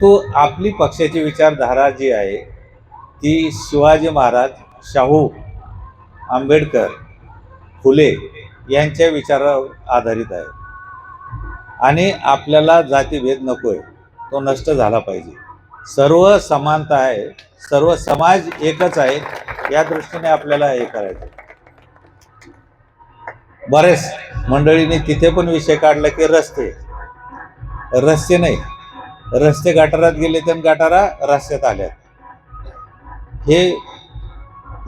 तो आपली पक्षाची विचारधारा जी आहे ती शिवाजी महाराज शाहू आंबेडकर फुले यांच्या विचारावर आधारित आहे. आणि आपल्याला जातीभेद नको आहे तो नष्ट झाला पाहिजे. सर्व समानता आहे सर्व समाज एकच आहे या दृष्टीने आपल्याला हे करायचं बरेच मंडळीने तिथे पण विषय काढला की रस्ते रस्ते नाही. रस्ते गटारात गेले तर गटारा रस्त्यात आल्यात हे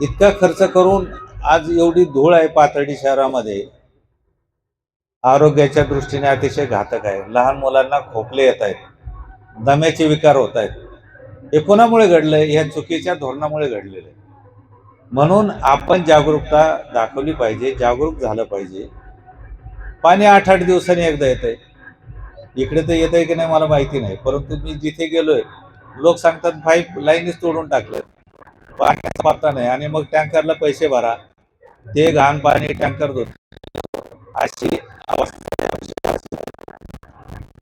इतका खर्च करून आज एवढी धूळ आहे पाथर्डी शहरामध्ये. आरोग्याच्या दृष्टीने अतिशय घातक आहे. लहान मुलांना खोकले येत आहेत. दम्याचे विकार होत आहेत. हे कोणामुळे घडलंय? ह्या चुकीच्या धोरणामुळे घडलेलं आहे. म्हणून आपण जागरूकता दाखवली पाहिजे. जागरूक झालं पाहिजे. पाणी आठ आठ दिवसांनी एकदा येत आहे इकडे तर येत आहे की नाही मला माहिती नाही. परंतु मी जिथे गेलोय लोक सांगतात पाईप लाईनच तोडून टाकलं पाण्याचा पत्ता नाही. आणि मग टँकरला पैसे भरा. ते घाण पाणी टँकर धुत. अशी अवस्था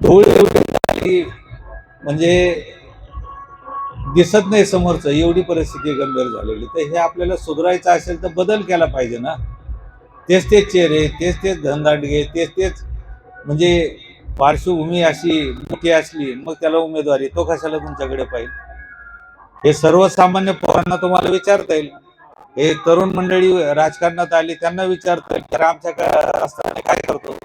धूळ एवढी म्हणजे दिसत नाही समोरचं. एवढी परिस्थिती गंभीर झालेली. तर हे आपल्याला सुधारायचं असेल तर बदल केला पाहिजे ना. तेच तेच चेहरे तेच तेच धनदांडगे तेच तेच म्हणजे पार्श्वभूमी अशी मोठी असली मग त्याला उमेदवारी. तो कशाला तुमच्याकडे पाहिजे? हे सर्वसामान्य पोरांना तुम्हाला विचारता येईल. हे तरुण मंडळी राजकारणात आली त्यांना विचारता येईल तर आमच्या काय करतो?